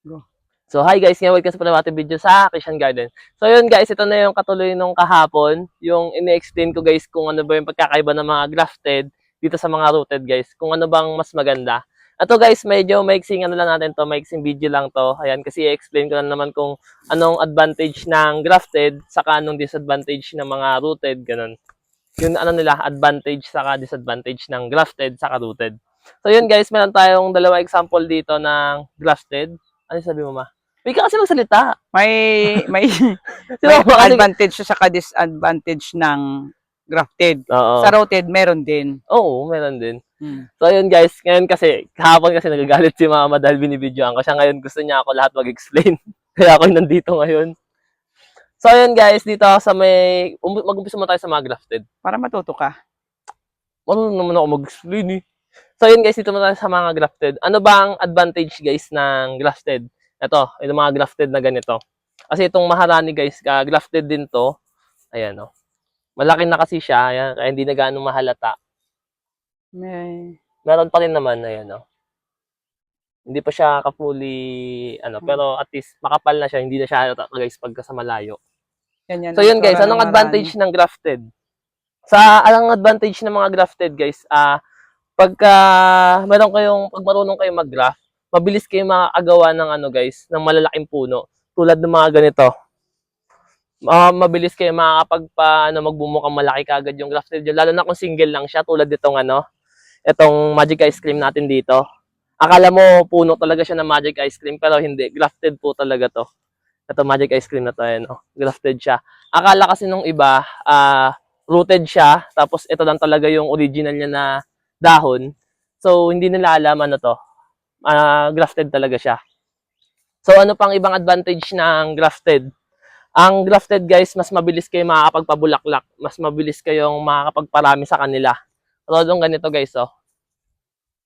Go. So, hi guys, ngayon welcome sa panibagong video sa Christian Garden. So, yun guys, ito na yung katuloy nung kahapon, yung ini-explain ko guys kung ano ba yung pagkakaiba ng mga grafted dito sa mga rooted guys, kung ano bang mas maganda. Ito guys, medyo maiksing ano lang natin to, maiksing video lang to. Ayan, kasi i-explain ko na naman kung anong advantage ng grafted, saka anong disadvantage ng mga rooted, ganun. Yun ano nila, advantage saka disadvantage ng grafted saka rooted. So yun guys, meron tayong dalawa example dito ng grafted. Ano sabi mo ma? Hindi ka kasi magsalita. May may, Sino may ba kasi? advantage siya sa disadvantage ng grafted. Oo. Sa rooted, meron din. Oo, meron din. Hmm. So yun guys, ngayon kasi, kahapon kasi nagagalit si mama dahil binibidyoan ko siya. Ngayon gusto niya ako lahat mag-explain. Kaya ako nandito ngayon. So yun guys, dito sa may, um, mag-umpisa mo tayo sa mga grafted. Para matuto ka. Marunong naman ako mag-explain eh. So yun guys, dito muna sa mga grafted. Ano ba ang advantage guys ng grafted? Ito, yung mga grafted na ganito. Kasi itong maharani guys, grafted din to. Ayan o. Malaki na kasi siya, ayan, kaya hindi na gaano mahalata. May Meron pa rin naman, ayan o. Hindi pa siya ka-fully, ano, pero at least makapal na siya, hindi na siya halata guys pagka sa malayo. yan yan. So yun guys, anong advantage ng grafted? Sa anong advantage ng mga grafted guys, ah pagka meron kayong pag marunong kayo mag-graft, mabilis kayo makakagawa ng ano guys, ng malalaking puno tulad ng mga ganito. Ah, mabilis kayo makakapag pa, ano, magbumukang malaki kagad yung grafted yun. Lalo na kung single lang siya tulad nitong ano, itong magic ice cream natin dito. Akala mo puno talaga siya ng magic ice cream pero hindi, grafted po talaga to. Ito magic ice cream na to, ayan, oh. grafted siya. Akala kasi nung iba, ah, rooted siya, tapos ito lang talaga yung original niya na dahon. So, hindi nila alam ano to. Ah, grafted talaga siya. So, ano pang ibang advantage ng grafted? Ang grafted guys, mas mabilis kayo makakapagpabulaklak. Mas mabilis kayong makakapagparami sa kanila. Tulad ng ganito guys, oh.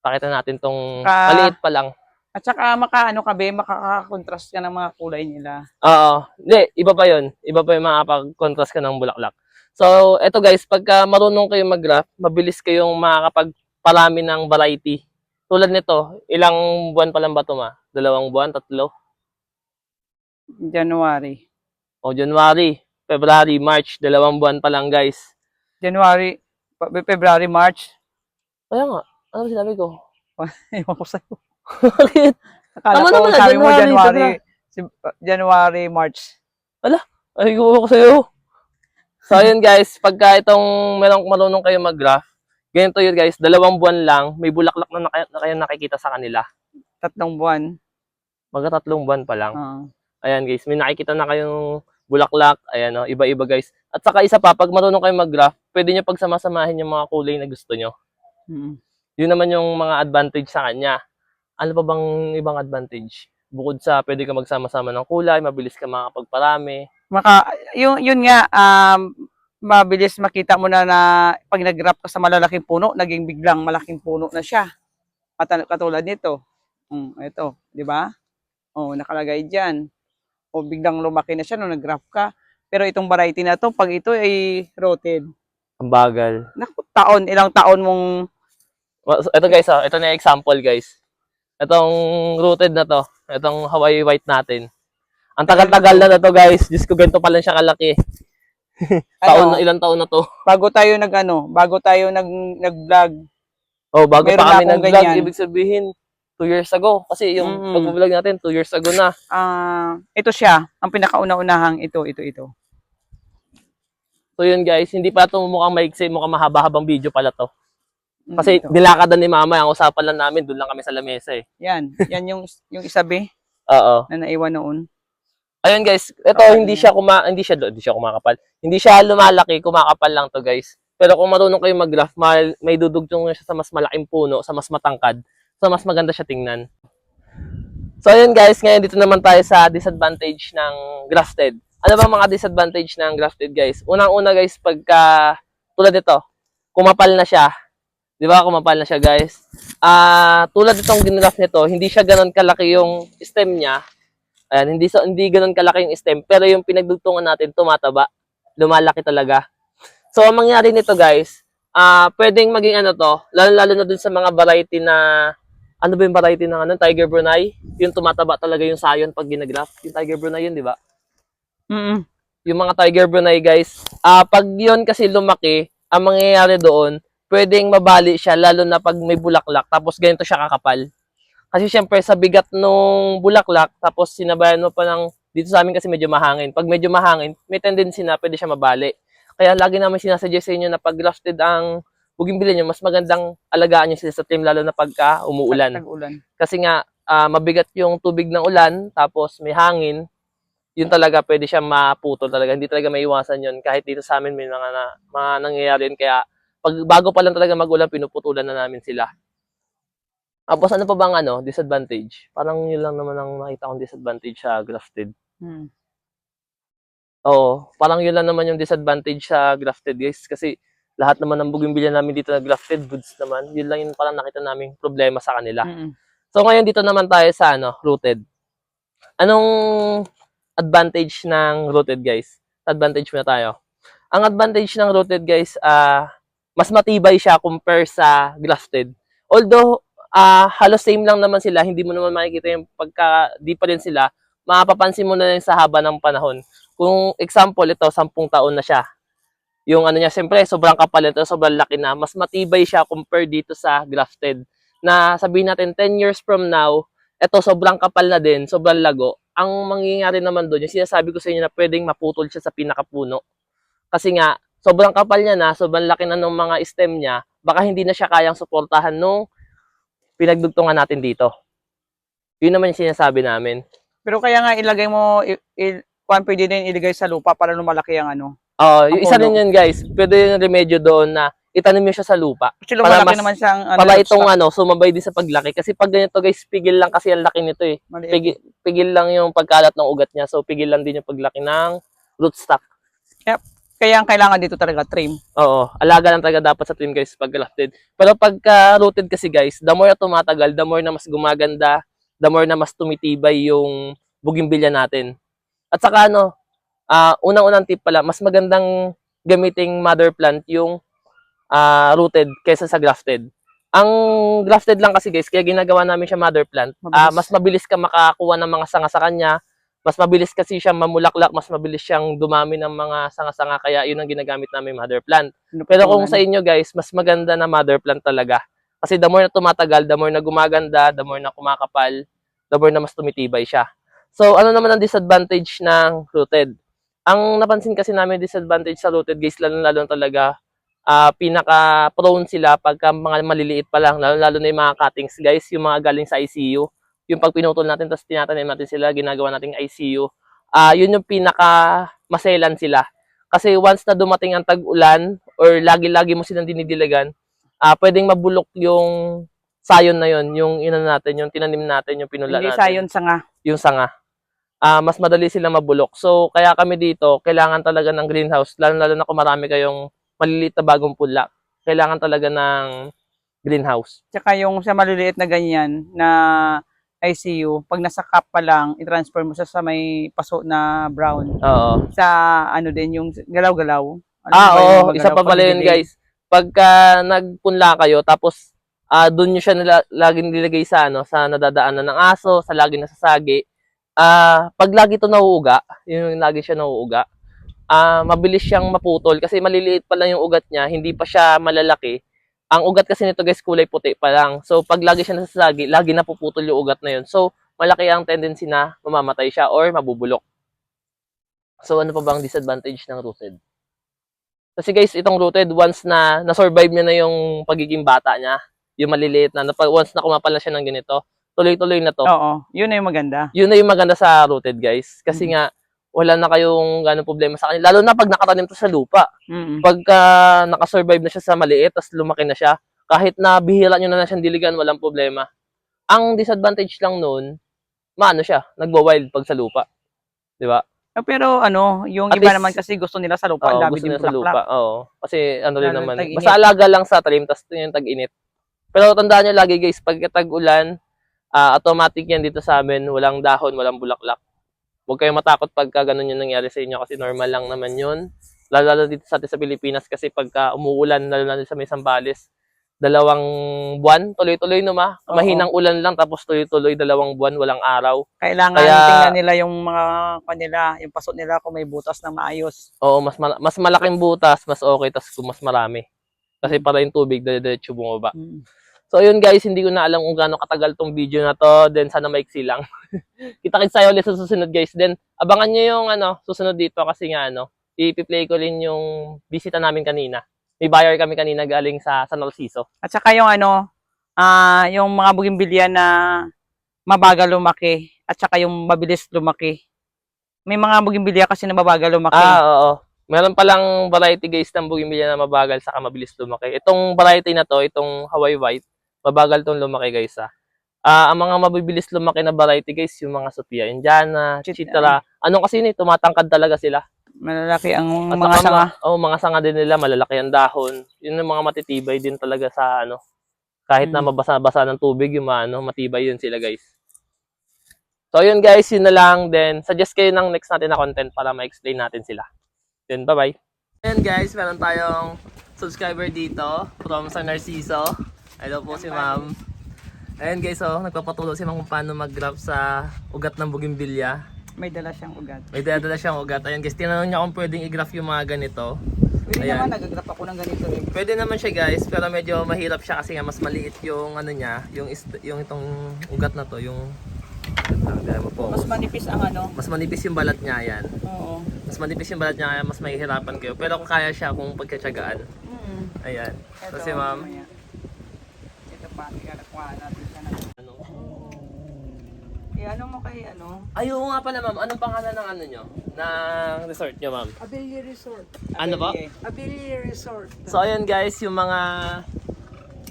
Pakita natin tong Ah. maliit pa lang. At saka makaano ka be, makaka-contrast ka ng mga kulay nila. Oo. Hindi, iba pa yun. Iba pa yung makakapag-contrast ka ng bulaklak. So, eto guys, pagka marunong kayo mag-graph, mabilis kayong makakapagparami ng variety. Tulad nito, ilang buwan pa lang ba ito ma? Dalawang buwan, tatlo? January. O January, February, March, dalawang buwan pa lang guys. January, Fe- February, March. Kaya nga, ano ba sinabi ko? Ewan ko sa'yo. Bakit? Akala Tama ko, naman na, sabi mo January, January, si- January, March. Ay, ko ko sa'yo. So, ayun guys, pagka itong merong marunong kayo mag-graph, ganito yun guys, dalawang buwan lang, may bulaklak na, naka- na kayo nakikita sa kanila. Tatlong buwan. Mga tatlong buwan pa lang. Ah. Ayan guys, may nakikita na kayong bulaklak. Ayan o, iba-iba guys. At saka isa pa, pag marunong kayo mag-graph, pwede nyo pagsamasamahin yung mga kulay na gusto nyo. Mm. Yun naman yung mga advantage sa kanya. Ano pa bang ibang advantage? Bukod sa pwede ka magsama-sama ng kulay, mabilis ka makakapagparami. Maka, yung, yun nga, um, mabilis makita mo na na pag nag-wrap ka sa malalaking puno, naging biglang malaking puno na siya. Kata- Katulad nito. Mm, ito, di ba? Oh, nakalagay diyan. O biglang lumaki na siya nung nag-wrap ka. Pero itong variety na to, pag ito ay rooted, Ang bagal. naku, taon, ilang taon mong Ito guys, oh, ito na example guys. Itong rooted na to, itong Hawaii white natin. Ang tagal-tagal na na to guys. Diyos ko, ganito pa lang siya kalaki. taon na, ano, ilang taon na to. bago tayo nag ano, bago tayo nag nag-vlog, Oh, bago Meron pa na kami nag-vlog, ibig sabihin, two years ago. Kasi yung Mm-mm. pag-vlog natin, two years ago na. ah ito siya, ang pinakauna-unahang ito, ito, ito. So yun guys, hindi pa ito mukhang maiksi, mukhang mahaba-habang video pala to. Mm, Kasi ito. nilakadan ni mama, ang usapan lang namin, doon lang kami sa lamesa eh. Yan, yan yung yung isabi Oo. na naiwan noon. Ayun guys, ito Kapal hindi siya kuma hindi siya hindi siya kumakapal. Hindi siya lumalaki, kumakapal lang to guys. Pero kung marunong kayo mag-graph, may, may dudugtong siya sa mas malaking puno, sa mas matangkad. So mas maganda siya tingnan. So ayun guys, ngayon dito naman tayo sa disadvantage ng grafted. Ano ba mga disadvantage ng grafted guys? Unang-una guys, pagka tulad nito, kumapal na siya. 'Di ba? Kumapal na siya guys. Ah, tulad itong ginraft nito, hindi siya ganoon kalaki yung stem niya. Ayan, hindi so hindi ganoon kalaki yung stem, pero yung pinagdugtungan natin tumataba. Lumalaki talaga. So ang mangyari nito guys, ah pwedeng maging ano to, lalo lalo na dun sa mga variety na ano ba yung variety ng ano, Tiger Brunei? Yung tumataba talaga yung sayon pag ginagraft. Yung Tiger Brunei yun, di ba? Mm-mm. Yung mga Tiger Brunei, guys, ah pag yun kasi lumaki, ang mangyayari doon, pwedeng mabali siya, lalo na pag may bulaklak, tapos ganito siya kakapal. Kasi syempre, sa bigat nung bulaklak, tapos sinabayan mo pa ng, dito sa amin kasi medyo mahangin. Pag medyo mahangin, may tendency na pwede siya mabali. Kaya lagi namin sinasuggest sa inyo na pag grafted ang bougainvillea nyo, mas magandang alagaan nyo sila sa trim, lalo na pagka umuulan. Kasi nga, ah, mabigat yung tubig ng ulan, tapos may hangin, yun talaga pwede siya maputol talaga. Hindi talaga may iwasan yun. Kahit dito sa amin may mga, na, mga nangyayari yun. Kaya pag bago pa lang talaga magulan, pinuputulan na namin sila. Tapos ano pa bang ano, disadvantage? Parang yun lang naman ang nakita kong disadvantage sa grafted. Mm. Oo, parang yun lang naman yung disadvantage sa grafted guys. Kasi lahat naman ng bougainvillea namin dito na grafted goods naman. Yun lang yung parang nakita namin problema sa kanila. Mm-mm. So ngayon dito naman tayo sa ano, rooted. Anong advantage ng rooted guys? Advantage muna tayo. Ang advantage ng rooted guys, ah mas matibay siya compare sa grafted. Although ah halos same lang naman sila, hindi mo naman makikita yung pagka di pa rin sila, mapapansin mo na rin sa haba ng panahon. Kung example ito, 10 taon na siya. Yung ano niya, siyempre, sobrang kapal ito, sobrang laki na. Mas matibay siya compare dito sa grafted na sabihin natin 10 years from now, eto sobrang kapal na din, sobrang lago. Ang mangyayari naman doon, yung sinasabi ko sa inyo na pwedeng maputol siya sa pinakapuno. Kasi nga, sobrang kapal niya na, sobrang laki na ng mga stem niya, baka hindi na siya kayang suportahan nung pinagdugtungan natin dito. Yun naman yung sinasabi namin. Pero kaya nga ilagay mo, i- i- kung pwede din ilagay sa lupa para lumalaki ang ano. Oh, yung Ang isa rin yun guys, pwede yung remedyo doon na itanim mo siya sa lupa. Kasi Para mas- naman siyang ano, Para itong ano, sumabay din sa paglaki. Kasi pag ganito guys, pigil lang kasi ang laki nito eh. Maliit. pigil, pigil lang yung pagkalat ng ugat niya. So, pigil lang din yung paglaki ng rootstock. Kaya ang kailangan dito talaga trim. Oo, alaga lang talaga dapat sa trim guys pag grafted. Pero pagka rooted kasi guys, the more na tumatagal, the more na mas gumaganda, the more na mas tumitibay yung bougainvillea natin. At saka ano, ah unang-unang tip pala, mas magandang gamiting mother plant yung ah, rooted kaysa sa grafted. Ang grafted lang kasi guys, kaya ginagawa namin siya mother plant. ah, Mabilis. mas mabilis ka makakuha ng mga sanga sa kanya. Mas mabilis kasi siya mamulaklak, mas mabilis siyang dumami ng mga sanga-sanga. Kaya yun ang ginagamit namin mother plant. Pero kung sa inyo guys, mas maganda na mother plant talaga. Kasi the more na tumatagal, the more na gumaganda, the more na kumakapal, the more na mas tumitibay siya. So ano naman ang disadvantage ng rooted? Ang napansin kasi namin disadvantage sa rooted guys, lalo-lalo talaga ah pinaka prone sila pagka mga maliliit pa lang, lalo-lalo na yung mga cuttings guys, yung mga galing sa ICU. Yung pag pinutol natin tapos tinatanim natin sila, ginagawa nating ICU. Ah yun yung pinaka maselan sila. Kasi once na dumating ang tag-ulan or lagi-lagi mo silang dinidilagan, ah pwedeng mabulok yung sayon na yon, yung ina natin, yung tinanim natin, yung pinula Hindi natin, sayon sa nga. yung sanga. Ah mas madali silang mabulok. So kaya kami dito, kailangan talaga ng greenhouse, lalo-lalo na kung marami kayong maliliit na bagong pula. Kailangan talaga ng greenhouse. Tsaka yung sa maliliit na ganyan na ICU, pag nasa cup pa lang, i-transfer mo siya sa may paso na brown. Oo. Sa ano din, yung galaw-galaw. Ano Ah, yung oo, galaw isa pa pala yun guys. Pagka nagpunla kayo, tapos ah doon nyo siya nila, laging nilagay sa ano, sa nadadaanan ng aso, sa lagi na sasagi. Ah, pag lagi to nauuga, yung lagi siya nauuga, ah mabilis siyang maputol kasi maliliit pa lang yung ugat niya, hindi pa siya malalaki. Ang ugat kasi nito guys, kulay puti pa lang. So pag lagi siya nasasagi, lagi napuputol yung ugat na yun. So malaki ang tendency na mamamatay siya or mabubulok. So ano pa bang disadvantage ng rooted? Kasi guys, itong rooted, once na na-survive niya na yung pagiging bata niya, yung maliliit na, once na kumapal na siya ng ganito, tuloy-tuloy na to. Oo, yun na yung maganda. Yun na yung maganda sa rooted guys. Kasi Mhm. nga, wala na kayong ganong problema sa kanya. Lalo na pag nakatanim to sa lupa. Mm-mm. Pagka nakasurvive na siya sa maliit, tapos lumaki na siya, kahit na bihira nyo na na siyang diligan, walang problema. Ang disadvantage lang nun, maano siya, nagwa-wild pag sa lupa. Di ba? Eh, Pero ano, yung At iba least- naman kasi gusto nila sa lupa, Oo, dami gusto din sa lupa. Oo. Kasi ano rin Lalo naman. tag-init. Basta alaga lang sa talim, tapos yung tag-init. Pero tandaan nyo lagi guys, pag tag-ulan, ah, automatic yan dito sa amin. Walang dahon, walang bulaklak. Huwag kayong matakot pagka ganun yung nangyari sa inyo kasi normal lang naman yun. Lalo, lalo dito sa atin sa Pilipinas kasi pagka umuulan, lalo na sa may Sambales, dalawang buwan, tuloy-tuloy no ma. Oo. Mahinang ulan lang tapos tuloy-tuloy dalawang buwan, walang araw. Kailangan Kaya- tingnan nila yung mga kanila, yung pasok nila kung may butas na maayos. Oo, mas mala- mas malaking butas, mas okay tas kung mas marami. Kasi para yung tubig dire-diretso bumaba. Mm. So ayun guys, hindi ko na alam kung gaano katagal tong video na to. Then sana maiksi lang. Kita-kits tayo ulit sa susunod guys. Then abangan nyo yung ano, susunod dito kasi nga ano, i-play ko rin yung bisita namin kanina. May buyer kami kanina galing sa San Narciso. At saka yung ano, ah yung mga bugimbilya na mabagal lumaki at saka yung mabilis lumaki. May mga bugimbilya kasi na mabagal lumaki. Ah, oo. Meron palang variety guys ng bougainvillea na mabagal saka mabilis lumaki. Itong variety na to, itong Hawaii White, mabagal tong lumaki guys ah. Ah, ang mga mabibilis lumaki na variety guys, yung mga Sophia Indiana, Chit- Chitra. Ano kasi ni, tumatangkad talaga sila. Malalaki ang At mga saka sanga. oh, mga sanga din nila, malalaki ang dahon. Yun yung mga matitibay din talaga sa ano. Kahit na Mm. mabasa-basa ng tubig, yung mga ano, matibay yun sila guys. So yun guys, yun na lang. Then, suggest kayo ng next natin na content para ma-explain natin sila. Then, bye-bye. Ayan guys, meron tayong subscriber dito from San Narciso. Hello po si ma'am. Ayan guys, oh, nagpapatulong si ma'am kung paano mag-graph sa ugat ng bougainvillea. May dala siyang ugat. May dala siyang ugat. Ayan guys, tinanong niya kung pwedeng i-graph yung mga ganito. Pwede Ayan. naman, nagagrap ako ng ganito eh. Pwede naman siya guys, pero medyo mahirap siya kasi nga mas maliit yung ano niya, yung yung itong ugat na to, yung po. Mas manipis ang ano. Mas manipis yung balat niya, yan. Oo. Mas manipis yung balat niya, kaya mas mahihirapan kayo. Pero kung kaya siya, kung pagkatsagaan. Mm. Ayan. So Ito, si ma'am, ikalakuha natin siya na. ano? Eh, ano mo kay ano? Ay, oo nga pala ma'am, anong pangalan ng ano nyo? Ng resort nyo ma'am? Abilia Resort. Ano ba? Abilia Resort. So ayan guys, yung mga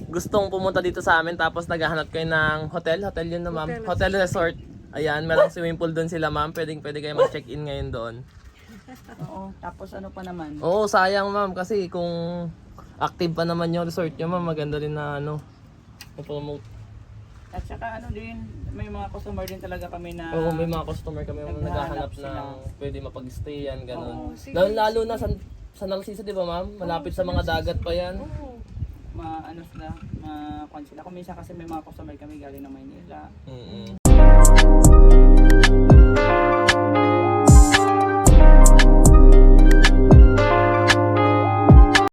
gustong pumunta dito sa amin tapos naghahanap kayo ng hotel, hotel yun na ma'am, Hotel. hotel resort. Ayan, merong swimming pool doon sila ma'am, pwedeng pwede kayo mag-check-in ngayon doon. Oo. Tapos ano pa naman? Oo, sayang ma'am kasi kung active pa naman yung resort nyo ma'am, maganda rin na ano, promote. At saka ano din, may mga customer din talaga kami na Oo, may mga customer kami yung Naghahanap naghahanap sila. ng pwede mapag-stayan, ganun. Oo, sige. lalo, lalo na sa, sa Narcisa, di ba ma'am? Malapit sa mga dagat pa yan. Oo. ma ano sila, ma kwan sila. Kung minsan kasi may mga customer kami galing ng Maynila. Mm